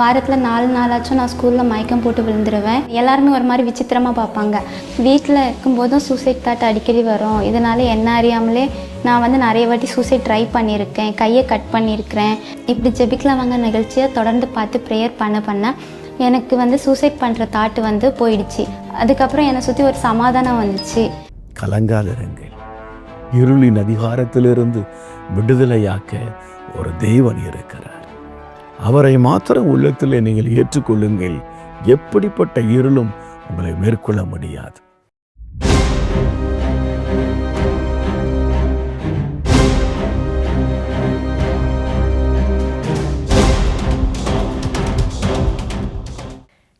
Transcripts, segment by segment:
வாரத்தில் நாலு நாளாச்சும் நான் ஸ்கூலில் மயக்கம் போட்டு விழுந்துருவேன். எல்லாருமே ஒரு மாதிரி விசித்திரமாக பார்ப்பாங்க. வீட்டில் இருக்கும்போதும் சூசைட் தாட் அடிக்கடி வரும். இதனால என்ன அறியாமலே நான் வந்து நிறைய வாட்டி சூசைட் ட்ரை பண்ணியிருக்கேன். கையை கட் பண்ணியிருக்கிறேன். இப்படி ஜெபிக்கலாம் வாங்க நிகழ்ச்சியை தொடர்ந்து பார்த்து ப்ரேயர் பண்ண பண்ண எனக்கு வந்து சூசைட் பண்ணுற தாட்டு வந்து போயிடுச்சு. அதுக்கப்புறம் என்னை சுற்றி ஒரு சமாதானம் வந்துச்சு. கலங்காதிருங்கள் இருளின் அதிகாரத்திலிருந்து விடுதலையாக்க ஒரு தெய்வன் இருக்கிறார். அவரை மாத்திரம் உள்ளத்தில் நீங்கள் ஏற்றுக்கொள்ளுங்கள். எப்படிப்பட்ட இருளும் உங்களை மேற்கொள்ள முடியாது.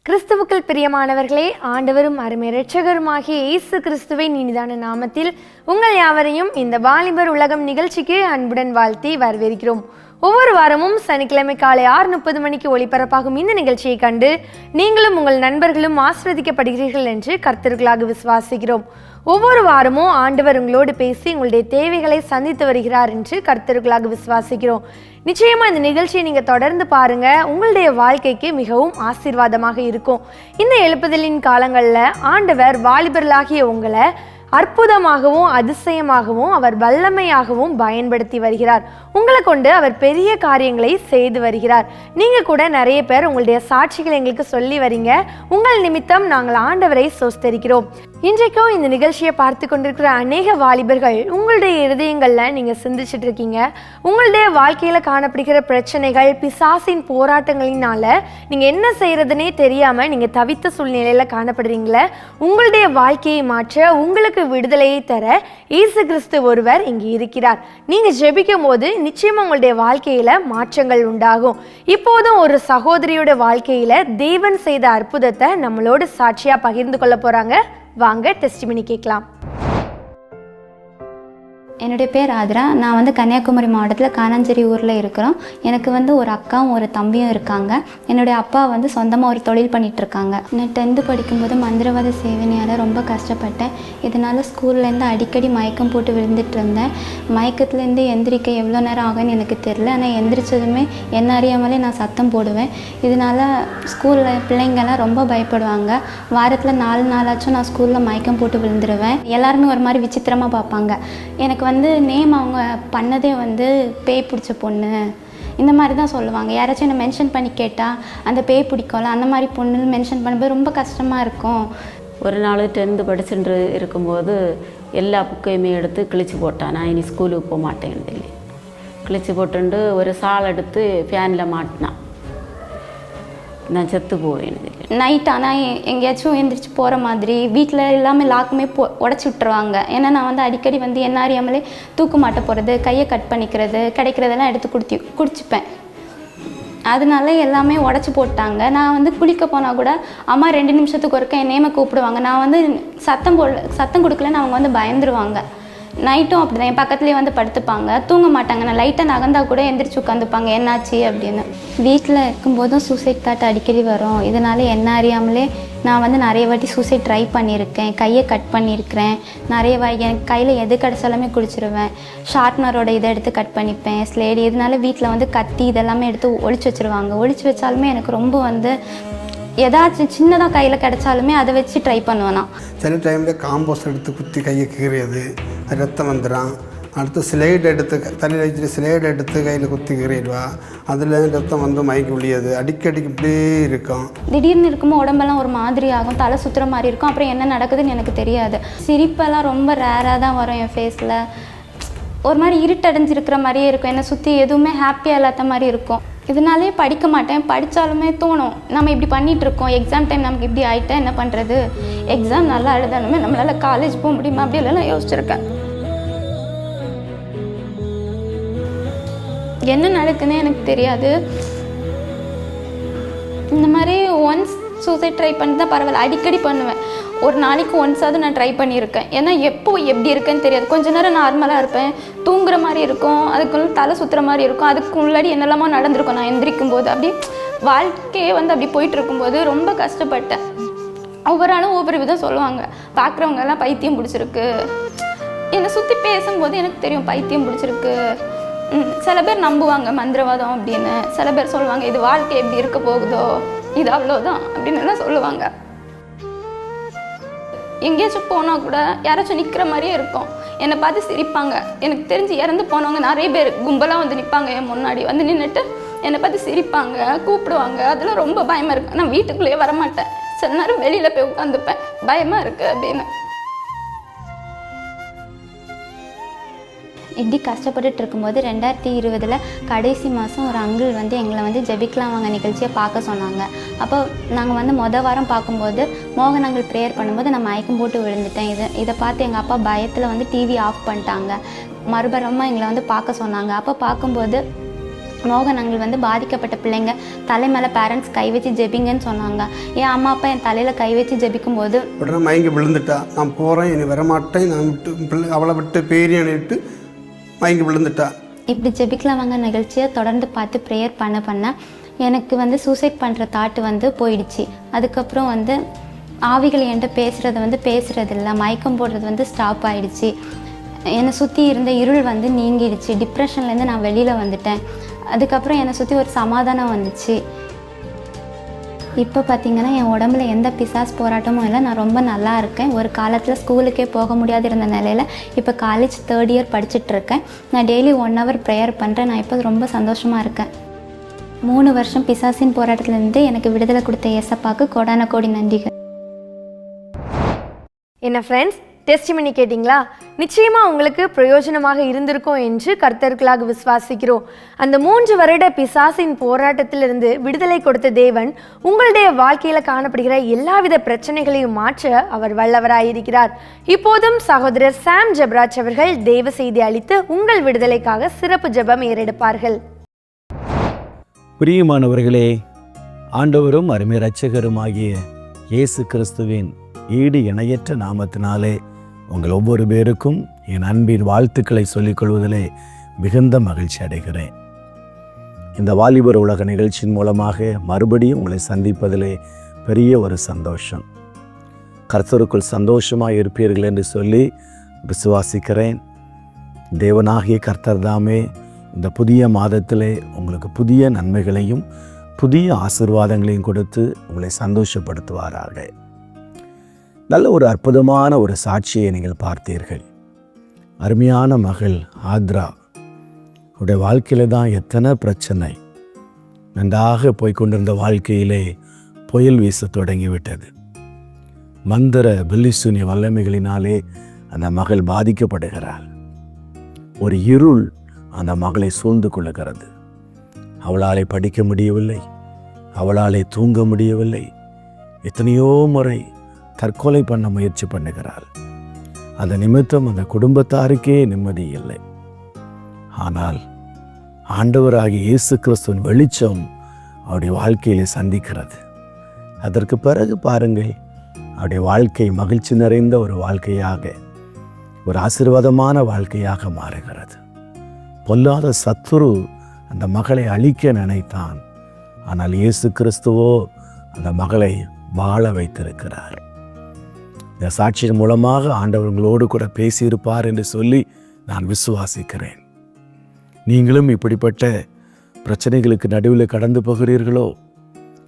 கிறிஸ்துவுக்கள் பிரியமானவர்களே ஆண்டவரும் அருமை இரட்சகருமாகிய இயேசு கிறிஸ்துவின் இனிதான நாமத்தில் உங்கள் யாவரையும் இந்த வாலிபர் உலகம் நிகழ்ச்சிக்கு அன்புடன் வாழ்த்தி வரவேற்கிறோம். ஒவ்வொரு வாரமும் சனிக்கிழமை காலை ஆறு முப்பது மணிக்கு ஒளிபரப்பாகும் இந்த நிகழ்ச்சியை கண்டு நீங்களும் உங்கள் நண்பர்களும் ஆஸ்வதிக்கப்படுகிறீர்கள் என்று கர்த்தர்களாக விசுவாசிக்கிறோம். ஒவ்வொரு வாரமும் ஆண்டவர் உங்களோடு பேசி உங்களுடைய தேவைகளை சந்தித்து வருகிறார் என்று கர்த்தர்களாக விசுவாசிக்கிறோம். நிச்சயமா இந்த நிகழ்ச்சியை நீங்க தொடர்ந்து பாருங்க. உங்களுடைய வாழ்க்கைக்கு மிகவும் ஆசீர்வாதமாக இருக்கும். இந்த எழுப்புதலின் காலங்களில் ஆண்டவர் வாலிபர்களாகிய உங்களை அற்புதமாகவும் அதிசயமாகவும் அவர் வல்லமையாகவும் பயன்படுத்தி வருகிறார். உங்களை கொண்டு அவர் பெரிய காரியங்களை செய்து வருகிறார். நீங்க கூட நிறைய பேர் உங்களுடைய சாட்சிகளை எங்களுக்கு சொல்லி வரீங்க. உங்கள் நிமித்தம் நாங்கள் ஆண்டவரை சோஸ்தரிக்கிறோம் இன்றைக்கும் இந்த நிகழ்ச்சியை பார்த்து கொண்டிருக்கிற அநேக வாலிபர்கள் உங்களுடைய இருதயங்களில் நீங்கள் சிந்திச்சுட்டு இருக்கீங்க. உங்களுடைய வாழ்க்கையில் காணப்படுகிற பிரச்சனைகள் பிசாசின் போராட்டங்களினால நீங்கள் என்ன செய்கிறதுனே தெரியாமல் நீங்கள் தவித்த சூழ்நிலையில் காணப்படுறீங்களே உங்களுடைய வாழ்க்கையை மாற்ற உங்களுக்கு விடுதலையை தர இயேசு கிறிஸ்து ஒருவர் இங்கே இருக்கிறார். நீங்கள் ஜெபிக்கும் போது நிச்சயமாக உங்களுடைய வாழ்க்கையில் மாற்றங்கள் உண்டாகும். இப்போதும் ஒரு சகோதரியோட வாழ்க்கையில் தேவன் செய்த அற்புதத்தை நம்மளோட சாட்சியாக பகிர்ந்து கொள்ள போகிறாங்க வாங்க டெஸ்டிமனி கேட்கலாம். என்னுடைய பேர் ஆதிரா. நான் வந்து கன்னியாகுமரி மாவட்டத்தில் கானாஞ்சேரி ஊரில் இருக்கிறோம். எனக்கு வந்து ஒரு அக்காவும் ஒரு தம்பியும் இருக்காங்க. என்னுடைய அப்பா வந்து சொந்தமாக ஒரு தொழில் பண்ணிகிட்ருக்காங்க நான் டென்த்து படிக்கும்போது மந்திரவாத சேவனையால் ரொம்ப கஷ்டப்பட்டேன். இதனால் ஸ்கூல்லேருந்து அடிக்கடி மயக்கம் போட்டு விழுந்துட்டு இருந்தேன். மயக்கத்துலேருந்து எந்திரிக்க எவ்வளோ நேரம் ஆகும்னு எனக்கு தெரில ஆனால் எந்திரிச்சதுமே என்ன அறியாமலே நான் சத்தம் போடுவேன். இதனால் ஸ்கூலில் பிள்ளைங்கள்லாம் ரொம்ப பயப்படுவாங்க. வாரத்தில் நாலு நாளாச்சும் நான் ஸ்கூலில் மயக்கம் போட்டு விழுந்துருவேன். எல்லாருமே ஒரு மாதிரி விசித்திரமாக பார்ப்பாங்க. எனக்கு வந்து நேம் அவங்க பண்ணதே வந்து பேய் பிடிச்ச பொண்ணு. இந்த மாதிரி தான் சொல்லுவாங்க. யாராச்சும் என்ன மென்ஷன் பண்ணி கேட்டால் அந்த பேய் பிடிக்கும்ல அந்த மாதிரி பொண்ணுன்னு மென்ஷன் பண்ணும்போது ரொம்ப கஷ்டமாக இருக்கும். ஒரு நாள் டென்த்து படிச்சுட்டு இருக்கும்போது எல்லா புக்கையுமே எடுத்து கிழிச்சு போட்டான் நான் இனி ஸ்கூலுக்கு போக மாட்டேன்னு சொல்லி. கிழிச்சு போட்டுண்டு ஒரு சால் எடுத்து ஃபேனில் மாட்டினான் நான் செத்து போவேன் நைட் ஆனால் எங்கேயாச்சும் எந்திரிச்சு போகிற மாதிரி வீட்டில் எல்லாமே லாக்குமே போ உடச்சி விட்டுருவாங்க. ஏன்னா நான் வந்து அடிக்கடி வந்து என்ன அறியாமலே தூக்கு மாட்ட போகிறது கையை கட் பண்ணிக்கிறது கிடைக்கிறதெல்லாம் எடுத்து குடித்தி குடிச்சுப்பேன். அதனால எல்லாமே உடச்சி போட்டாங்க. நான் வந்து குளிக்க போனால் கூட அம்மா ரெண்டு நிமிஷத்துக்கு ஒருக்க என் நேமை கூப்பிடுவாங்க. நான் வந்து சத்தம் போடல சத்தம் கொடுக்கலன்னு அவங்க வந்து பயந்துருவாங்க. நைட்டும் அப்படி தான் என் பக்கத்துலேயே வந்து படுத்துப்பாங்க. தூங்க மாட்டாங்க. நான் லைட்டாக நகர்ந்தா கூட எந்திரிச்சு உட்காந்துப்பாங்க. என்னாச்சு அப்படின்னு. வீட்டில் இருக்கும்போதும் சூசைட் தாட் அடிக்கடி வரும். இதனால என்ன அறியாமலே நான் வந்து நிறைய வாட்டி சூசைட் ட்ரை பண்ணியிருக்கேன். கையை கட் பண்ணியிருக்கிறேன். நிறைய வா எனக்கு கையில் எது கிடச்சாலுமே குடிச்சிருவேன் ஷார்ப்னரோட இதை எடுத்து கட் பண்ணிப்பேன். ஸ்லேடி இதனால வீட்டில் வந்து கத்தி இதெல்லாமே எடுத்து ஒழிச்சு வச்சிருவாங்க. ஒழிச்சு வச்சாலுமே எனக்கு ரொம்ப வந்து ஏதாச்சும் சின்னதாக கையில் கிடைச்சாலுமே அதை வச்சு ட்ரை பண்ணுவேன். நான் சில டைமில் காம்போஸ் எடுத்து குத்தி கையை கீறியது ரத்தம் வந்துடும் அடுத்து ஸ்லேட் எடுத்து தலையில் வச்சுட்டு ஸ்லேட் எடுத்து கையில் குத்தி கீறிடுவா. அதில் ரத்தம் வந்து மயக்கி விழியது அடிக்கடிக்கு இப்படியே இருக்கும். திடீர்னு இருக்கும்போது உடம்பெல்லாம் ஒரு மாதிரி ஆகும். தலை சுற்றுற மாதிரி இருக்கும். அப்புறம் என்ன நடக்குதுன்னு எனக்கு தெரியாது. சிரிப்பெல்லாம் ரொம்ப ரேராக தான் வரும் என் ஃபேஸில் ஒரு மாதிரி இருட்டடைஞ்சிருக்கிற மாதிரியே இருக்கும். என்னை சுற்றி எதுவுமே ஹாப்பியாக இல்லாத மாதிரி இருக்கும். இதனாலே படிக்க மாட்டேன். படித்தாலுமே தோணும். நம்ம இப்படி பண்ணிட்டு இருக்கோம் எக்ஸாம் டைம் நமக்கு இப்படி ஆகிட்டா என்ன பண்ணுறது எக்ஸாம் நல்லா எழுதணுமே. நம்மளால் காலேஜ் போக முடியுமா? அப்படியெல்லாம் நான் யோசிச்சிருக்கேன். என்ன நடக்குதுன்னு எனக்கு தெரியாது. இந்த மாதிரி ஒன்ஸ் சூசைட் ட்ரை பண்ணி தான் பரவாயில்ல. அடிக்கடி பண்ணுவேன். ஒரு நாளைக்கு ஒன்ஸாவது நான் ட்ரை பண்ணியிருக்கேன். ஏன்னா எப்போ எப்படி இருக்கேன்னு தெரியாது. கொஞ்ச நேரம் நார்மலாக இருப்பேன். தூங்குற மாதிரி இருக்கும். அதுக்குள்ள தலை சுற்றுற மாதிரி இருக்கும். அதுக்கு முன்னாடி என்னெல்லாமோ நடந்திருக்கும். நான் எந்திரிக்கும் போது அப்படி வாழ்க்கையே வந்து அப்படி போயிட்டு இருக்கும்போது ரொம்ப கஷ்டப்பட்டேன். ஒவ்வொரு ஆளும் ஒவ்வொரு விதம் சொல்லுவாங்க. பார்க்குறவங்க எல்லாம் பைத்தியம் பிடிச்சிருக்கு. என்னை சுற்றி பேசும்போது எனக்கு தெரியும் பைத்தியம் பிடிச்சிருக்கு. சில பேர் நம்புவாங்க மந்திரவாதம் அப்படின்னு. சில பேர் சொல்லுவாங்க இது வாழ்க்கை எப்படி இருக்க போகுதோ? இது அவ்வளோதான் அப்படின்னு எல்லாம் சொல்லுவாங்க. எங்கேயாச்சும் போனால் கூட யாராச்சும் நிற்கிற மாதிரியே இருக்கும். என்னை பார்த்து சிரிப்பாங்க. எனக்கு தெரிஞ்சு இறந்து போனவங்க நிறைய பேர் கும்பலாக வந்து நிற்பாங்க என் முன்னாடி. வந்து நின்றுட்டு என்னை பார்த்து சிரிப்பாங்க கூப்பிடுவாங்க. அதெல்லாம் ரொம்ப பயமாக இருக்கும் நான் வீட்டுக்குள்ளேயே வரமாட்டேன். சில நேரம் வெளியில் போய் உட்காந்துப்பேன். பயமாக இருக்குது அப்படின்னு. இப்படி கஷ்டப்பட்டுட்டு இருக்கும்போது ரெண்டாயிரத்தி இருபதில் கடைசி மாதம் ஒரு அங்கிள் வந்து எங்களை வந்து ஜெபிக்கலாம் வாங்க நிகழ்ச்சியை பார்க்க சொன்னாங்க. அப்போ நாங்கள் வந்து மொதல் வாரம் பார்க்கும்போது மோகன் அங்கிள் ப்ரேயர் பண்ணும்போது நான் மயக்கம் போட்டு விழுந்துட்டேன். இதை இதை பார்த்து எங்கள் அப்பா பயத்தில் வந்து டிவி ஆஃப் பண்ணிட்டாங்க. மறுபுறமாக எங்களை வந்து பார்க்க சொன்னாங்க. அப்போ பார்க்கும்போது மோகனங்கள் வந்து பாதிக்கப்பட்ட பிள்ளைங்க தலை மேலே பேரண்ட்ஸ் கை வச்சு ஜெபிங்கன்னு சொன்னாங்க. என் அம்மா அப்பா என் தலையில் கை வச்சு ஜெபிக்கும்போது உடனே மயங்கி விழுந்துட்டா. நான் போகிறேன் இனி வரமாட்டேன். நான் விட்டு பிள்ளை அவளை விட்டு பேரியனிட்டு மயங்கி விழுந்துட்டா. இப்படி ஜெபிக்கலாம் வாங்க நிகழ்ச்சியை? தொடர்ந்து பார்த்து ப்ரேயர் பண்ண பண்ண எனக்கு வந்து சூசைட் பண்ணுற தாட்டு வந்து போயிடுச்சு. அதுக்கப்புறம் வந்து ஆவிகள் என்கிட்ட பேசுகிறது வந்து பேசுகிறது இல்லை மயக்கம் போடுறது வந்து ஸ்டாப் ஆகிடுச்சு என்னை சுற்றி இருந்த இருள் வந்து நீங்கிடுச்சு. டிப்ரெஷன்லேருந்து நான் வெளியில் வந்துட்டேன். அதுக்கப்புறம் என்னை சுற்றி ஒரு சமாதானம் வந்துச்சு. இப்போ பார்த்தீங்கன்னா என் உடம்புல எந்த பிசாஸ் போராட்டமும் இல்லை. நான் ரொம்ப நல்லா இருக்கேன். ஒரு காலத்தில் ஸ்கூலுக்கே போக முடியாது இருந்த நிலையில் இப்போ காலேஜ் தேர்ட் இயர் படிச்சுட்ருக்கேன் நான் டெய்லி ஒன் ஹவர் ப்ரேயர் பண்ணுறேன் நான் இப்போ ரொம்ப சந்தோஷமாக இருக்கேன். மூணு வருஷம் பிசாசின் போராட்டத்திலேருந்து எனக்கு விடுதலை கொடுத்த எசப்பாக்கு கோடான கோடி நன்றிகள். என்ன ஃப்ரெண்ட்ஸ் டெஸ்டிமனி கேட்டிங்களா? நிச்சயமா உங்களுக்கு பிரயோஜனமாக இருந்திருக்கும் என்று கர்த்தர்களாக விசுவாசிக்கிறோம். அந்த மூன்று வருட பிசாசின் போராட்டத்திலிருந்து விடுதலை கொடுத்த தேவன் உங்களுடைய வாழ்க்கையில் காணப்படுகிற எல்லாவித பிரச்சனைகளையும் மாற்ற அவர் வல்லவராயிருக்கிறார். இப்போதும் சகோதரர் சாம் ஜெபராஜ் அவர்கள் தேவ செய்தி அளித்து உங்கள் விடுதலைக்காக சிறப்பு ஜெபம் ஏறெடுப்பார்கள். பிரியமானவர்களே ஆண்டவரும் அருமை இரட்சகருமாகிய இயேசு கிறிஸ்துவின் ஈடு இணையற்ற நாமத்தினாலே உங்கள் ஒவ்வொரு பேருக்கும் என் அன்பின் வாழ்த்துக்களை சொல்லிக்கொள்வதிலே மிகுந்த மகிழ்ச்சி அடைகிறேன். இந்த வாலிபர் உலக நிகழ்ச்சியின் மூலமாக மறுபடியும் உங்களை சந்திப்பதிலே பெரிய ஒரு சந்தோஷம். கர்த்தருக்குள் சந்தோஷமாக இருப்பீர்கள் என்று சொல்லி விசுவாசிக்கிறேன். தேவனாகிய கர்த்தர் தாமே இந்த புதிய மாதத்திலே உங்களுக்கு புதிய நன்மைகளையும் புதிய ஆசிர்வாதங்களையும் கொடுத்து உங்களை சந்தோஷப்படுத்துவாராக. நல்ல ஒரு அற்புதமான ஒரு சாட்சியை நீங்கள் பார்த்தீர்கள். அருமையான மகள் ஆத்ரா. உடைய வாழ்க்கையில் தான் எத்தனை பிரச்சனை. நன்றாக போய்கொண்டிருந்த வாழ்க்கையிலே புயல் வீச தொடங்கிவிட்டது. மந்திர பில்லிசூனிய வல்லமைகளினாலே அந்த மகள் பாதிக்கப்படுகிறாள். ஒரு இருள் அந்த மகளை சூழ்ந்து கொள்ளுகிறது. அவளாலே படிக்க முடியவில்லை. அவளாலே தூங்க முடியவில்லை. எத்தனையோ முறை தற்கொலை பண்ண முயற்சி பண்ணுகிறாள். அந்த நிமித்தம் அந்த குடும்பத்தாருக்கே நிம்மதி இல்லை. ஆனால் ஆண்டவராகிய இயேசு கிறிஸ்துவின் வெளிச்சம் அவருடைய வாழ்க்கையில் சந்திக்கிறது. அதற்கு பிறகு பாருங்கள் அவருடைய வாழ்க்கை மகிழ்ச்சி நிறைந்த ஒரு வாழ்க்கையாக ஒரு ஆசீர்வாதமான வாழ்க்கையாக மாறுகிறது. பொல்லாத சத்துரு அந்த மகளை அழிக்க நினைத்தான். ஆனால் இயேசு கிறிஸ்துவோ அந்த மகளை வாழ வைத்திருக்கிறார். இந்த சாட்சியின் மூலமாக ஆண்டவர்களோடு கூட பேசியிருப்பார் என்று சொல்லி நான் விசுவாசிக்கிறேன். நீங்களும் இப்படிப்பட்ட பிரச்சனைகளுக்கு நடுவில் கடந்து போகிறீர்களோ?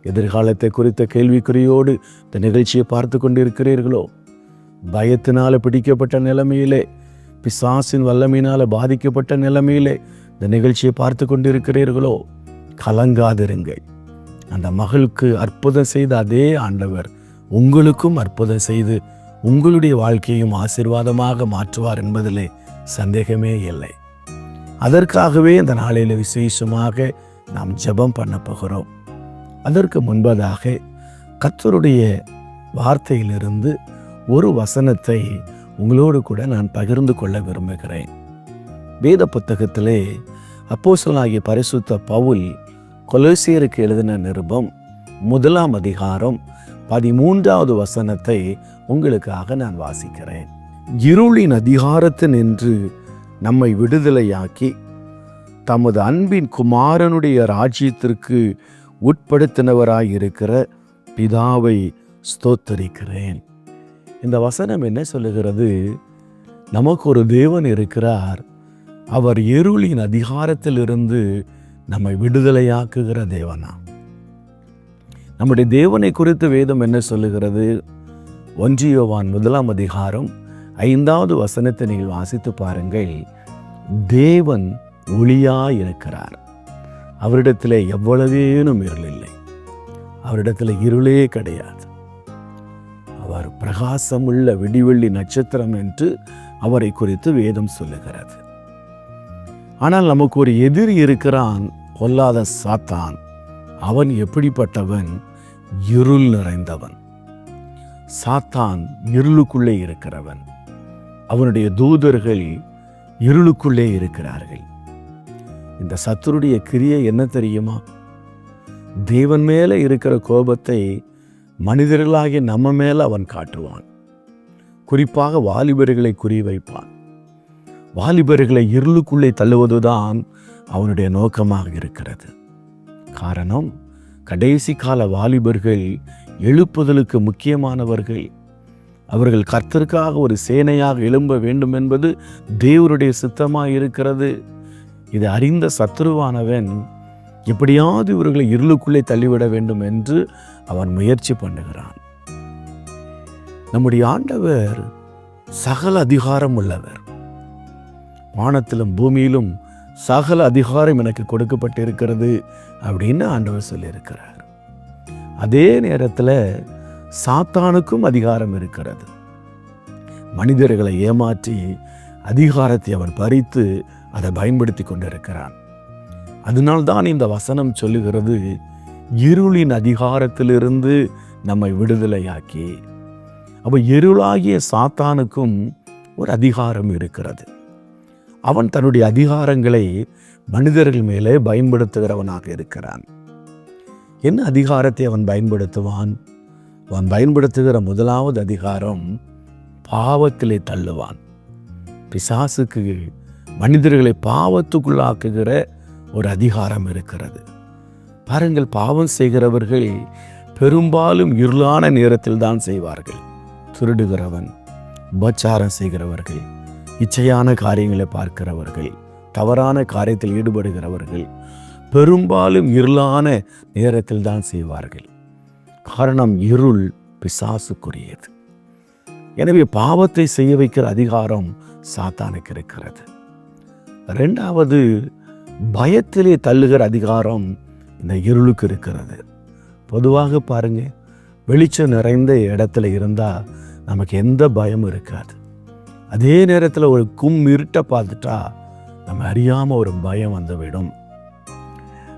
எதிர்காலத்தை குறித்த கேள்விக்குறியோடு இந்த நிகழ்ச்சியை பார்த்து கொண்டிருக்கிறீர்களோ? பயத்தினால் பிடிக்கப்பட்ட நிலைமையிலே பிசாசின் வல்லமையினால் பாதிக்கப்பட்ட நிலைமையிலே இந்த நிகழ்ச்சியை பார்த்து கொண்டிருக்கிறீர்களோ? கலங்காதிருங்கள். அந்த மகளுக்கு அற்புதம் செய்த அதே ஆண்டவர் உங்களுக்கும் அற்புதம் செய்து உங்களுடைய வாழ்க்கையும் ஆசீர்வாதமாக மாற்றுவார் என்பதிலே சந்தேகமே இல்லை. அதற்காகவே இந்த நாளில் விசேஷமாக நாம் ஜெபம் பண்ண போகிறோம். அதற்கு முன்பதாக கத்தருடைய வார்த்தையிலிருந்து ஒரு வசனத்தை உங்களோடு கூட நான் பகிர்ந்து கொள்ள விரும்புகிறேன். வேத புத்தகத்திலே அப்போசலாகிய பரிசுத்த பவுல் கொலோசியருக்கு எழுதின நிருபம் முதலாம் அதிகாரம் பதிமூன்றாவது வசனத்தை உங்களுக்காக நான் வாசிக்கிறேன். இருளின் அதிகாரத்தில் நின்று நம்மை விடுதலையாக்கி தமது அன்பின் குமாரனுடைய ராஜ்யத்திற்கு உட்படுத்தினவராயிருக்கிற பிதாவை ஸ்தோத்தரிக்கிறேன். இந்த வசனம் என்ன சொல்லுகிறது? நமக்கு ஒரு தேவன் இருக்கிறார். அவர் இருளின் அதிகாரத்திலிருந்து நம்மை விடுதலையாக்குகிற தேவனா? நம்முடைய தேவனை குறித்து வேதம் என்ன சொல்லுகிறது? ஒன்றியோவான் முதலாம் அதிகாரம் ஐந்தாவது வசனத்தை நீங்கள் வாசித்து பாருங்கள். தேவன் ஒளியாய் இருக்கிறார் அவரிடத்தில் எவ்வளவேனும் இருள் இல்லை அவரிடத்தில் இருளே கிடையாது. அவர் பிரகாசமுள்ள விடிவெள்ளி நட்சத்திரம் என்று அவரை குறித்து வேதம் சொல்லுகிறது. ஆனால் நமக்கு ஒரு எதிரி இருக்கிறான் கொல்லாத சாத்தான். அவன் எப்படிப்பட்டவன்? இருள் நிறைந்தவன். சாத்தான் இருளுக்குள்ளே இருக்கிறவன். அவனுடைய தூதர்கள் இருளுக்குள்ளே இருக்கிறார்கள். இந்த சத்துருடைய கிரியை என்ன தெரியுமா? தேவன் மேலே இருக்கிற கோபத்தை மனிதர்களாகிய நம்ம மேலே அவன் காட்டுவான். குறிப்பாக வாலிபர்களை குறிவைப்பான். வாலிபர்களை இருளுக்குள்ளே தள்ளுவதுதான் அவனுடைய நோக்கமாக இருக்கிறது. காரணம் கடைசி கால வாலிபர்கள் எழுப்புதலுக்கு முக்கியமானவர்கள். அவர்கள் கர்த்தருக்காக ஒரு சேனையாக எழும்ப வேண்டும் என்பது தேவருடைய சித்தமாக இருக்கிறது. இது அறிந்த சத்ருவானவன் எப்படியாவது இவர்களை இருளுக்குள்ளே தள்ளிவிட வேண்டும் என்று அவன் முயற்சி பண்ணுகிறான். நம்முடைய ஆண்டவர் சகல அதிகாரம் உள்ளவர். வானத்திலும் பூமியிலும் சகல அதிகாரம் எனக்கு கொடுக்கப்பட்டிருக்கிறது அப்படின்னு ஆண்டவர் சொல்லியிருக்கிறார். அதே நேரத்தில் சாத்தானுக்கும் அதிகாரம் இருக்கிறது. மனிதர்களை ஏமாற்றி அதிகாரத்தை அவன் பறித்து அதை பயன்படுத்தி கொண்டிருக்கிறான். அதனால்தான் இந்த வசனம் சொல்லுகிறது இருளின் அதிகாரத்திலிருந்து நம்மை விடுதலையாக்கி. அப்போ இருளாகிய சாத்தானுக்கும் ஒரு அதிகாரம் இருக்கிறது. அவன் தன்னுடைய அதிகாரங்களை மனிதர்கள் மேலே பயன்படுத்துகிறவனாக இருக்கிறான். என்ன அதிகாரத்தை அவன் பயன்படுத்துவான்? அவன் பயன்படுத்துகிற முதலாவது அதிகாரம் பாவத்திலே தள்ளுவான். பிசாசுக்கு மனிதர்களை பாவத்துக்குள்ளாக்குகிற ஒரு அதிகாரம் இருக்கிறது. பாருங்கள் பாவம் செய்கிறவர்கள் பெரும்பாலும் இருளான நேரத்தில் தான் செய்வார்கள். திருடுகிறவன் உபச்சாரம் செய்கிறவர்கள் இச்சையான காரியங்களை பார்க்கிறவர்கள் தவறான காரியத்தில் ஈடுபடுகிறவர்கள் பெரும்பாலும் இருளான நேரத்தில் தான் செய்வார்கள். காரணம் இருள் பிசாசுக்குரியது. எனவே பாவத்தை செய்ய வைக்கிற அதிகாரம் சாத்தானுக்கு இருக்கிறது. ரெண்டாவது பயத்திலே தள்ளுகிற அதிகாரம் இந்த இருளுக்கு இருக்கிறது. பொதுவாக பாருங்க வெளிச்சம் நிறைந்த இடத்துல இருந்தால் நமக்கு எந்த பயமும் இருக்காது. அதே நேரத்தில் ஒரு கும் இருட்டை பார்த்துட்டா நம்ம அறியாமல் ஒரு பயம் வந்துவிடும்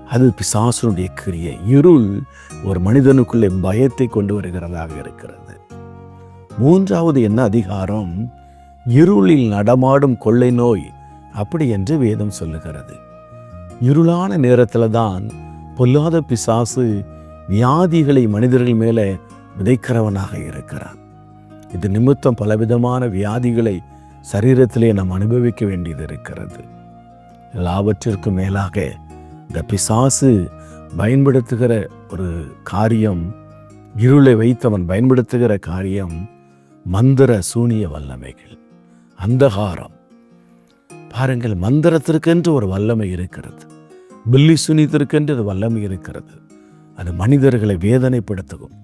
அது பிசாசனுடைய கிரியை இருள் ஒரு மனிதனுக்குள்ளே பயத்தை கொண்டு வருகிறதாக இருக்கிறது. மூன்றாவது என்ன அதிகாரம்? இருளில் நடமாடும் கொள்ளை நோய். அப்படி என்று வேதம் சொல்லுகிறது. இருளான நேரத்தில் தான் பொல்லாத பிசாசு வியாதிகளை மனிதர்கள் மேலே விதைக்கிறவனாக இருக்கிறான். இது நிமித்தம் பலவிதமான வியாதிகளை சரீரத்திலே நாம் அனுபவிக்க வேண்டியது இருக்கிறது. எல்லாவற்றிற்கும் மேலாக இந்த பிசாசு பயன்படுத்துகிற ஒரு காரியம் இருளை வைத்தவன் பயன்படுத்துகிற காரியம் மந்திர சூனிய வல்லமைகள் அந்தகாரம். பாருங்கள் மந்திரத்திற்கென்று ஒரு வல்லமை இருக்கிறது. பில்லி சுனித்திற்கென்று அது வல்லமை இருக்கிறது. அது மனிதர்களை வேதனைப்படுத்தவும்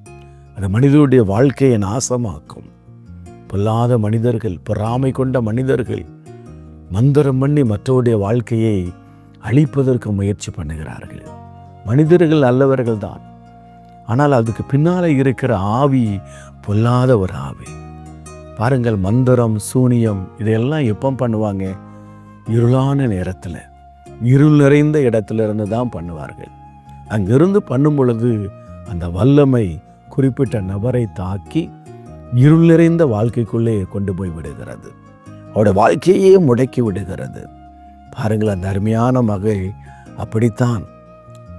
அது மனிதருடைய வாழ்க்கையை நாசமாக்கும். பொல்லாத மனிதர்கள் பொறாமை கொண்ட மனிதர்கள் மந்திரம் பண்ணி மற்றவருடைய வாழ்க்கையை அழிப்பதற்கு முயற்சி பண்ணுகிறார்கள். மனிதர்கள் நல்லவர்கள் தான். ஆனால் அதுக்கு பின்னால் இருக்கிற ஆவி பொல்லாத ஒரு ஆவி. பாருங்கள் மந்திரம் சூனியம் இதையெல்லாம் எப்போ பண்ணுவாங்க? இருளான நேரத்தில். இருள் நிறைந்த இடத்துல இருந்து தான் பண்ணுவார்கள். அங்கிருந்து பண்ணும் பொழுது அந்த வல்லமை குறிப்பிட்ட நபரை தாக்கி இருள் நிறைந்த வாழ்க்கைக்குள்ளே கொண்டு போய் விடுகிறது. அவருடைய வாழ்க்கையே முடக்கி விடுகிறது. பாருங்கள் அந்த அருமையான மகள் அப்படித்தான்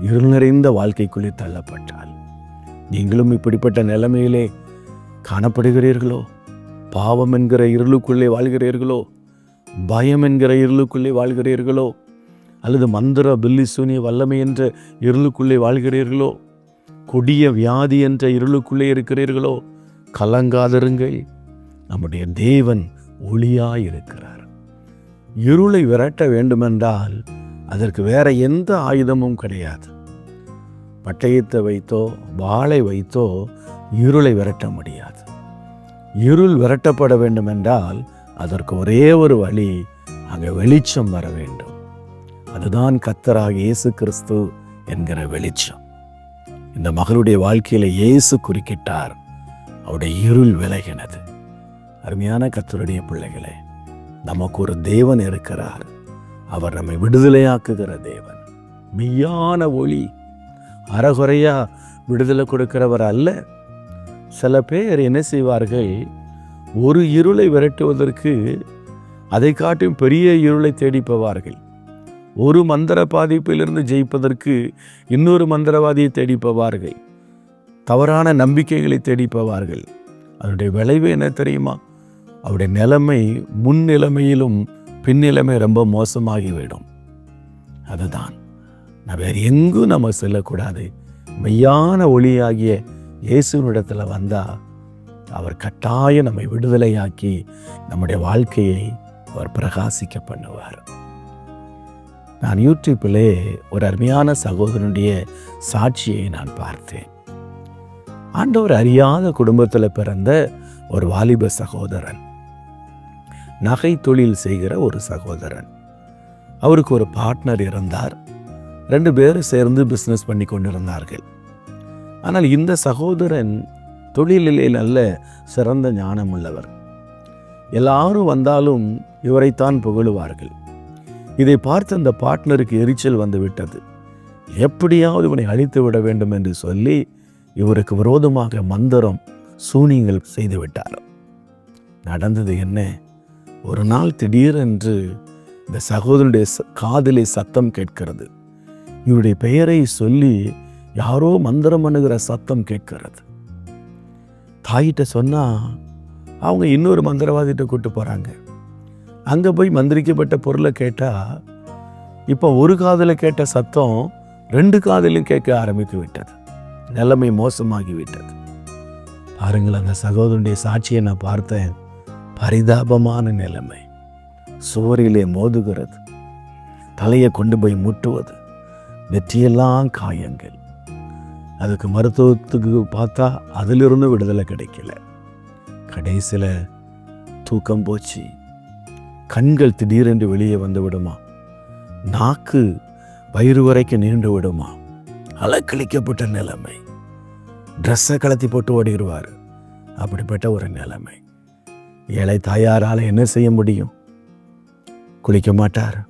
இருள் நிறைந்த வாழ்க்கைக்குள்ளே தள்ளப்பட்டாள். நீங்களும் இப்படிப்பட்ட நிலைமையிலே காணப்படுகிறீர்களோ? பாவம் என்கிற இருளுக்குள்ளே வாழ்கிறீர்களோ? பயம் என்கிற இருளுக்குள்ளே வாழ்கிறீர்களோ? அல்லது மந்திர பில்லி சூனிய வல்லமை என்ற இருளுக்குள்ளே வாழ்கிறீர்களோ? கொடிய வியாதி என்ற இருளுக்குள்ளே இருக்கிறீர்களோ? கலங்காதிருங்கள். நம்முடைய தேவன் ஒளியாயிருக்கிறார். இருளை விரட்ட வேண்டுமென்றால் அதற்கு வேற எந்த ஆயுதமும் கிடையாது. பட்டயத்தை வைத்தோ வாளை வைத்தோ இருளை விரட்ட முடியாது. இருள் விரட்டப்பட வேண்டுமென்றால் அதற்கு ஒரே ஒரு வழி அங்கே வெளிச்சம் வர வேண்டும். அதுதான் கத்தராக இயேசு கிறிஸ்து என்கிற வெளிச்சம். இந்த மகளுடைய வாழ்க்கையில இயேசு குறுக்கிட்டார். அவருடைய இருள் விலகினது. அருமையான கத்தருடைய பிள்ளைகளே நமக்கு ஒரு தேவன் இருக்கிறார். அவர் நம்மை விடுதலையாக்குகிற தேவன். மெய்யான ஒளி. அறகுறையா விடுதலை கொடுக்கிறவர் அல்ல. சில பேர் என்ன செய்வார்கள்? ஒரு இருளை விரட்டுவதற்கு அதை காட்டும் பெரிய இருளை தேடி போவார்கள். ஒரு மந்திர பாதிப்பிலிருந்து ஜெயிப்பதற்கு இன்னொரு மந்திரவாதியை தேடி போவார்கள். தவறான நம்பிக்கைகளை தேடி போவார்கள். அதனுடைய விளைவு என்ன தெரியுமா? அவருடைய நிலைமை முன் நிலைமையிலும் ரொம்ப மோசமாகிவிடும். அதுதான். நான் வேறு எங்கும் நம்ம செல்லக்கூடாது. மெய்யான ஒளியாகிய இயேசுவினிடத்தில் வந்தால் அவர் கட்டாயம் நம்மை விடுதலையாக்கி நம்முடைய வாழ்க்கையை அவர் பிரகாசிக்க பண்ணுவார். நான் யூடியூப்பிலே ஒரு அருமையான சகோதரனுடைய சாட்சியை நான் பார்த்தேன். ஆண்டவர் அறியாத குடும்பத்தில் பிறந்த ஒரு வாலிப சகோதரன். நகை தொழில் செய்கிற ஒரு சகோதரன். அவருக்கு ஒரு பார்ட்னர் இருந்தார். ரெண்டு பேரும் சேர்ந்து பிஸ்னஸ் பண்ணி கொண்டிருந்தார்கள். ஆனால் இந்த சகோதரன் தொழிலிலே நல்ல சிறந்த ஞானம் உள்ளவர். எல்லாரும் வந்தாலும் இவரைத்தான் புகழுவார்கள். இதை பார்த்து அந்த பார்ட்னருக்கு எரிச்சல் வந்துவிட்டது. எப்படியாவது இவனை அழித்து விட வேண்டும் என்று சொல்லி இவருக்கு விரோதமாக மந்திரம் சூனியங்கள் செய்து விட்டார் நடந்தது என்ன? ஒரு நாள் திடீரென்று இந்த சகோதரனுடைய காதலை சத்தம் கேட்கிறது. இவருடைய பெயரை சொல்லி யாரோ மந்திரம் பண்ணுகிற சத்தம் கேட்கிறது. தாயிட்ட சொன்னா அவங்க இன்னொரு மந்திரவாதிகிட்ட கூட்டு போறாங்க. அங்க போய் மந்திரிக்கப்பட்ட பொருளை கேட்டா இப்போ ஒரு காதில் கேட்ட சத்தம் ரெண்டு காதிலும் கேட்க ஆரம்பித்து விட்டது. நிலைமை மோசமாகி விட்டது பாருங்கள் அந்த சகோதரனுடைய சாட்சியை நான் பார்த்தேன். பரிதாபமான நிலைமை. சுவரிலே மோதுகிறது. தலையை கொண்டு போய் முட்டுவது. நெற்றியெல்லாம் காயங்கள். அதுக்கு மருத்துவத்துக்கு பார்த்தா அதிலிருந்து விடுதலை கிடைக்கல. கடைசியில் தூக்கம் போச்சு. கண்கள் திடீரென்று வெளியே வந்து விடுமா? நாக்கு வயிறு வரைக்கும் நீண்டு விடுமா? அலக்களிக்கப்பட்ட நிலைமை. ட்ரெஸ்ஸை கலத்தி போட்டு ஓடிடுவார் அப்படிப்பட்ட ஒரு நிலைமை. ஏழை தாயாரால் என்ன செய்ய முடியும்? குளிக்க மாட்டார்.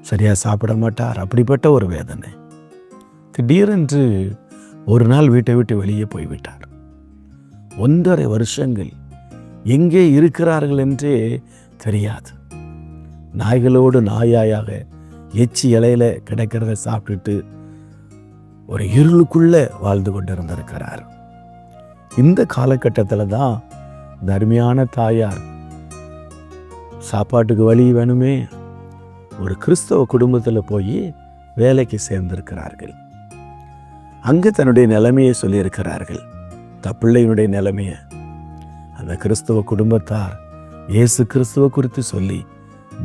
சரியாக சாப்பிட மாட்டார். அப்படிப்பட்ட ஒரு வேதனை. திடீரென்று ஒரு நாள் வீட்டை விட்டு வெளியே போய்விட்டார். ஒன்றரை வருஷங்கள் எங்கே இருக்கிறார்கள் என்றே தெரியாது. நாய்களோடு நாயாயாக எச்சி இலையில கிடைக்கிறத சாப்பிட்டுட்டு ஒரு இருளுக்குள்ள வாழ்ந்து கொண்டிருந்திருக்கிறார். இந்த காலகட்டத்தில் தான் தர்மியான தாயார் சாப்பாட்டுக்கு வழி வேணுமே ஒரு கிறிஸ்தவ குடும்பத்தில் போய் வேலைக்கு சேர்ந்திருக்கிறார்கள். அங்கே தன்னுடைய நிலைமையை சொல்லியிருக்கிறார்கள். தப்பிள்ளையினுடைய நிலைமையை அந்த கிறிஸ்தவ குடும்பத்தார் இயேசு கிறிஸ்துவ குறித்து சொல்லி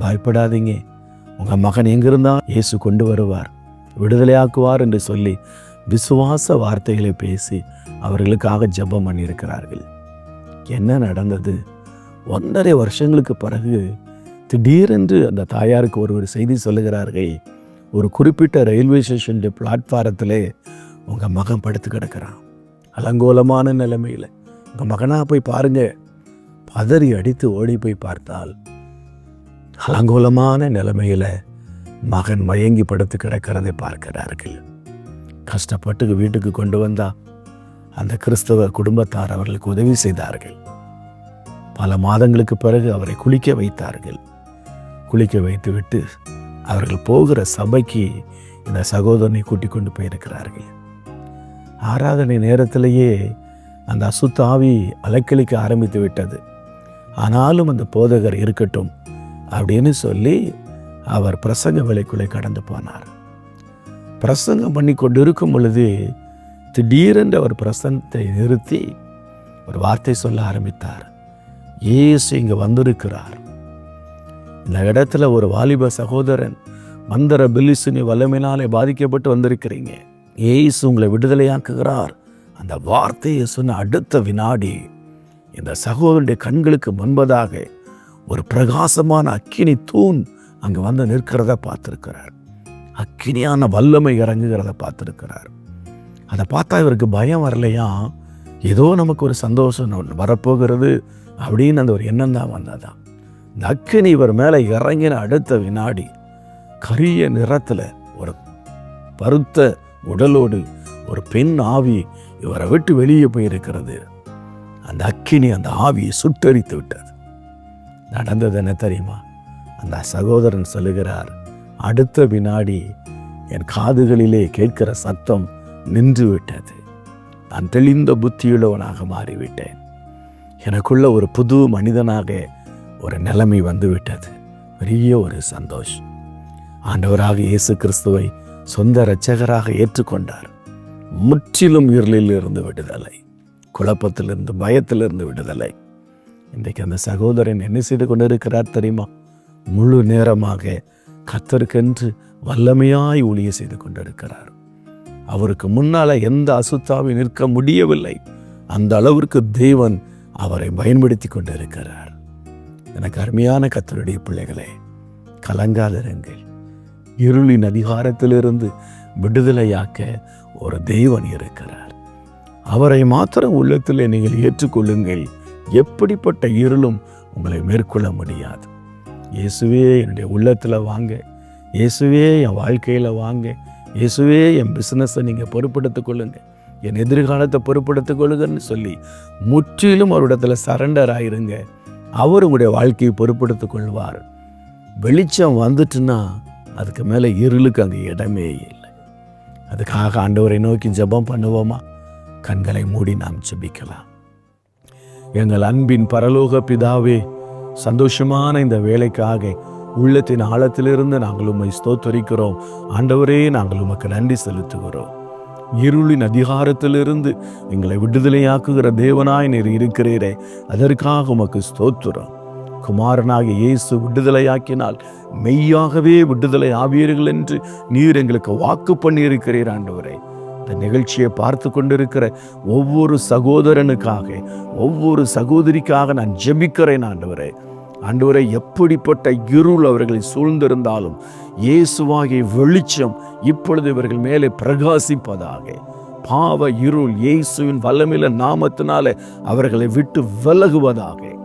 பயப்படாதீங்க. உங்கள் மகன் எங்கிருந்தா இயேசு கொண்டு வருவார். விடுதலையாக்குவார் என்று சொல்லி விசுவாச வார்த்தைகளை பேசி அவர்களுக்காக ஜெபம் பண்ணியிருக்கிறார்கள். என்ன நடந்தது? ஒன்றரை வருஷங்களுக்கு பிறகு திடீரென்று அந்த தாயாருக்கு ஒரு ஒரு செய்தி சொல்லுகிறார்கள். ஒரு குறிப்பிட்ட ரயில்வே ஸ்டேஷன் பிளாட்ஃபாரத்திலே உங்கள் மகன் படுத்து கிடக்கிறான். அலங்கோலமான நிலைமையில். உங்கள் மகனாக போய் பாருங்கள் பதறி அடித்து ஓடி போய் பார்த்தால் அலங்கோலமான நிலைமையில் மகன் மயங்கி படுத்து கிடக்கிறதை பார்க்கிறார்கள் கஷ்டப்பட்டு வீட்டுக்கு கொண்டு வந்தா அந்த கிறிஸ்தவ குடும்பத்தார் அவர்களுக்கு உதவி செய்தார்கள். பல மாதங்களுக்கு பிறகு அவரை குளிக்க வைத்தார்கள். குளிக்க வைத்துவிட்டு அவர்கள் போகிற சபைக்கு இந்த சகோதரனை கூட்டிக் கொண்டு போயிருக்கிறார்கள். ஆராதனை நேரத்திலேயே அந்த அசுத்த ஆவி அலைக்கழிக்க ஆரம்பித்து விட்டது. ஆனாலும் அந்த போதகர் இருக்கட்டும் அப்படின்னு சொல்லி அவர் பிரசங்க விலைக்குள்ளே கடந்து போனார். பிரசங்கம் பண்ணி கொண்டு இருக்கும் பொழுது திடீரென்று அவர் பிரசங்கத்தை நிறுத்தி ஒரு வார்த்தை சொல்ல ஆரம்பித்தார். இயேசு இங்கே வந்திருக்கிறார். இந்த இடத்துல ஒரு வாலிப சகோதரன் மந்திர பில்லிசுனி வல்லமையினாலே பாதிக்கப்பட்டு வந்திருக்கிறீங்க. ஏசு உங்களை விடுதலையாக்குகிறார். அந்த வார்த்தையை சொன்ன அடுத்த வினாடி இந்த சகோதரனுடைய கண்களுக்கு முன்பதாக ஒரு பிரகாசமான அக்கினி தூண் அங்கே வந்து நிற்கிறத பார்த்துருக்கிறார். அக்கினியான வல்லமை இறங்குகிறத பார்த்துருக்கிறார். அதை பார்த்தா இவருக்கு பயம் வரலையா? ஏதோ நமக்கு ஒரு சந்தோஷம் வரப்போகிறது அப்படின்னு அந்த ஒரு எண்ணம் தான் வந்ததான் இந்த அக்கினி இவர் மேலே இறங்கின அடுத்த வினாடி கரிய நிறத்தில் ஒரு பருத்த உடலோடு ஒரு பெண் ஆவி இவரை விட்டு வெளியே போயிருக்கிறது. அந்த அக்கினி அந்த ஆவியை சுட்டரித்து விட்டது. நடந்தது என்ன தெரியுமா? அந்த சகோதரன் சொல்லுகிறார் அடுத்த வினாடி என் காதுகளிலே கேட்கிற சத்தம் நின்று விட்டது நான் தெளிந்த புத்தியுள்ளவனாக மாறிவிட்டேன். எனக்குள்ள ஒரு புது மனிதனாக ஒரு நிலைமை வந்து விட்டது பெரிய ஒரு சந்தோஷம். ஆண்டவராக இயேசு கிறிஸ்துவை சொந்த இரட்சகராக ஏற்றுக்கொண்டார். முற்றிலும் இருளில் இருந்து விடுதலை குழப்பத்திலிருந்து பயத்திலிருந்து விடுதலை. இன்றைக்கு அந்த சகோதரன் என்ன செய்து கொண்டிருக்கிறார் தெரியுமா? முழு நேரமாக கத்தருக்கென்று வல்லமையாய் ஊழிய செய்து கொண்டிருக்கிறார். அவருக்கு முன்னால எந்த அசுத்தாவை நிற்க முடியவில்லை. அந்த அளவிற்கு தேவன் அவரை பயன்படுத்தி கொண்டிருக்கிறார். எனக்கு அருமையான கத்தருடைய பிள்ளைகளே கலங்காதிருங்கள் இருளின் அதிகாரத்திலிருந்து விடுதலையாக்க ஒரு தெய்வன் இருக்கிறார். அவரை மாத்திரம் உள்ளத்திலே நீங்கள் ஏற்றுக்கொள்ளுங்கள். எப்படிப்பட்ட இருளும் உங்களை மேற்கொள்ள முடியாது. இயேசுவே என்னுடைய உள்ளத்தில் வாங்க. இயேசுவே என் வாழ்க்கையில் வாங்க. இயேசுவே என் பிஸ்னஸை நீங்கள் பொறுப்படுத்திக் கொள்ளுங்கள் என் எதிர்காலத்தை பொறுப்படுத்திக் கொள்ளுங்கன்னு சொல்லி முற்றிலும் அவரிடத்துல சரண்டர் ஆயிருங்க. அவர் உங்களுடைய வாழ்க்கையை பொறுப்படுத்திக் கொள்வார். வெளிச்சம் வந்துட்டுன்னா அதுக்கு மேலே இருளுக்கு அங்கே இடமே இல்லை. அதுக்காக ஆண்டவரை நோக்கி ஜெபம் பண்ணுவோமா? கண்களை மூடி நாம் ஜெபிக்கலாம். எங்கள் அன்பின் பரலோக பிதாவே சந்தோஷமான இந்த வேலைக்காக உள்ளத்தின் ஆழத்திலிருந்து நாங்கள் உம்மை ஸ்தோத்தரிக்கிறோம். ஆண்டவரே நாங்கள் உமக்கு நன்றி செலுத்துகிறோம். இருளின் அதிகாரத்திலிருந்து எங்களை விடுதலையாக்குகிற தேவனாய் நீர் இருக்கிறீரே அதற்காக உமக்கு ஸ்தோத்துறோம் குமாரனாக இயேசு விடுதலையாக்கினால் மெய்யாகவே விடுதலை ஆவீர்கள் என்று நீர் எங்களுக்கு வாக்கு பண்ணியிருக்கிறீர் ஆண்டவரே. இந்த நிகழ்ச்சியை பார்த்து கொண்டிருக்கிற ஒவ்வொரு சகோதரனுக்காக ஒவ்வொரு சகோதரிக்காக நான் ஜெபிக்கிறேன் ஆண்டவரே. ஆண்டவரை எப்படிப்பட்ட இருள் அவர்களை சூழ்ந்திருந்தாலும் இயேசுவாகிய வெளிச்சம் இப்பொழுது இவர்கள் மேலே பிரகாசிப்பதாக. பாவ இருள் இயேசுவின் வல்லமில்ல நாமத்தினாலே அவர்களை விட்டு விலகுவதாக.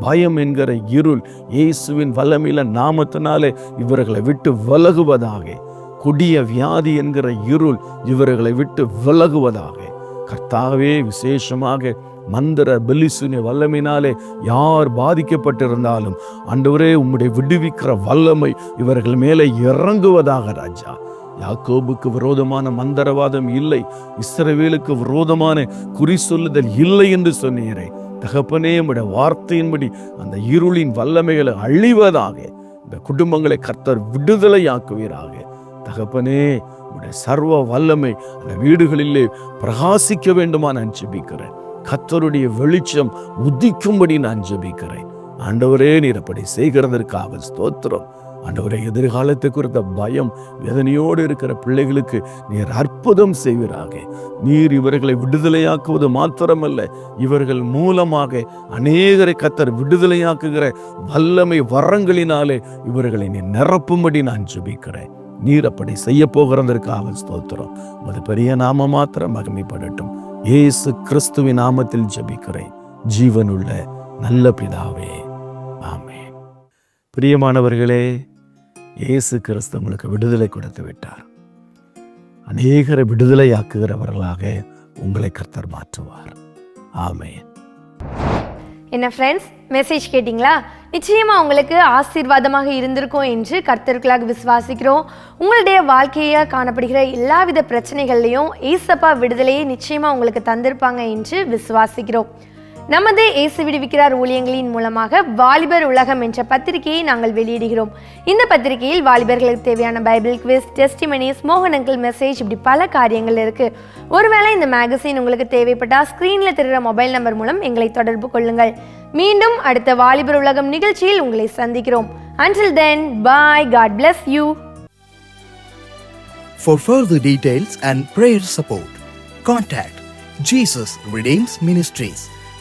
பயம் என்கிற இருள் இயேசுவின் வல்லமில்ல நாமத்தினாலே இவர்களை விட்டு விலகுவதாக. கொடிய வியாதி என்கிற இருள் இவர்களை விட்டு விலகுவதாக. கர்த்தாவே விசேஷமாக மந்திர பெலிசுனிய வல்லமையினாலே யார் பாதிக்கப்பட்டிருந்தாலும் அன்றுவரே உம்முடைய விடுவிக்கிற வல்லமை இவர்கள் மேலே இறங்குவதாக ராஜா. யாக்கோபுக்கு விரோதமான மந்திரவாதம் இல்லை இஸ்ரவேலுக்கு விரோதமான குறி சொல்லுதல் இல்லை என்று சொன்னீரே. தகப்பனே உம்முடைய வார்த்தையின்படி அந்த இருளின் வல்லமைகளை அழிவதாக இந்த குடும்பங்களை கர்த்தர் விடுதலையாக்குவீராக. தகப்பனே உடைய சர்வ வல்லமை அந்த வீடுகளிலே பிரகாசிக்க வேண்டுமா நான் ஜெபிக்கிறேன். கத்தருடைய வெளிச்சம் உதிக்கும்படி நான் ஜபிக்கிறேன். ஆண்டவரே நீர் அப்படி செய்கிறதற்காக ஸ்தோத்திரம். ஆண்டவரே எதிர்காலத்தை குறித்த பயம் வேதனையோடு இருக்கிற பிள்ளைகளுக்கு நீர் அற்புதம் செய்வீராக. நீர் இவர்களை விடுதலையாக்குவது மாத்திரமல்ல இவர்கள் மூலமாக அநேகரை கத்தர் விடுதலையாக்குகிற வல்லமை வரங்களினாலே இவர்களை நீ நிரப்பும்படி நான் ஜபிக்கிறேன். நீர் அப்படி செய்ய போகிறதற்காக ஸ்தோத்திரம். அது பெரிய நாம மாத்திரம் மகிமைப்படட்டும். இயேசு கிறிஸ்துவின் நாமத்தில் ஜபிக்கிறேன். ஜீவனுள்ள நல்ல பிதாவே ஆமே பிரியமானவர்களே இயேசு கிறிஸ்து உங்களுக்கு விடுதலை கொடுத்து விட்டார். அநேகரை விடுதலையாக்குகிறவர்களாக உங்களை கர்த்தர் மாற்றுவார். ஆமென். என்ன ஃப்ரெண்ட்ஸ் மெசேஜ் கேட்டிங்களா? நிச்சயமாக உங்களுக்கு ஆசீர்வாதமாக இருந்திருக்கும் என்று கர்த்தர்களாக விசுவாசிக்கிறோம். உங்களுடைய வாழ்க்கையாக காணப்படுகிற எல்லாவித பிரச்சனைகள்லையும் ஈசப்பா விடுதலையை நிச்சயமாக உங்களுக்கு தந்திருப்பாங்க என்று விசுவாசிக்கிறோம். நமது இயேசு விடுவிக்கிறார் ஊழியங்களின் மூலமாக வாலிபர் உலகம் என்ற பத்திரிகையை நாங்கள் வெளியிடுகிறோம். இந்த பத்திரிகையில் வாலிபர்களுக்கு தேவையான பைபிள் குவிஸ் டெஸ்டிமனிஸ் மோகனங்கள் மெசேஜ் இப்படி பல காரியங்கள் இருக்குது ஒருவேளை இந்த மேகசின் உங்களுக்கு தேவைப்பட்டால் ஸ்க்ரீனில் தெரிகிற மொபைல் நம்பர் மூலம் எங்களை தொடர்பு கொள்ளுங்கள். மீண்டும் அடுத்த வாலிபர் உலகம் நிகழ்ச்சியில் உங்களை சந்திக்கிறோம். Until then bye God bless you For further details and prayer support, contact Jesus Redeems Ministries,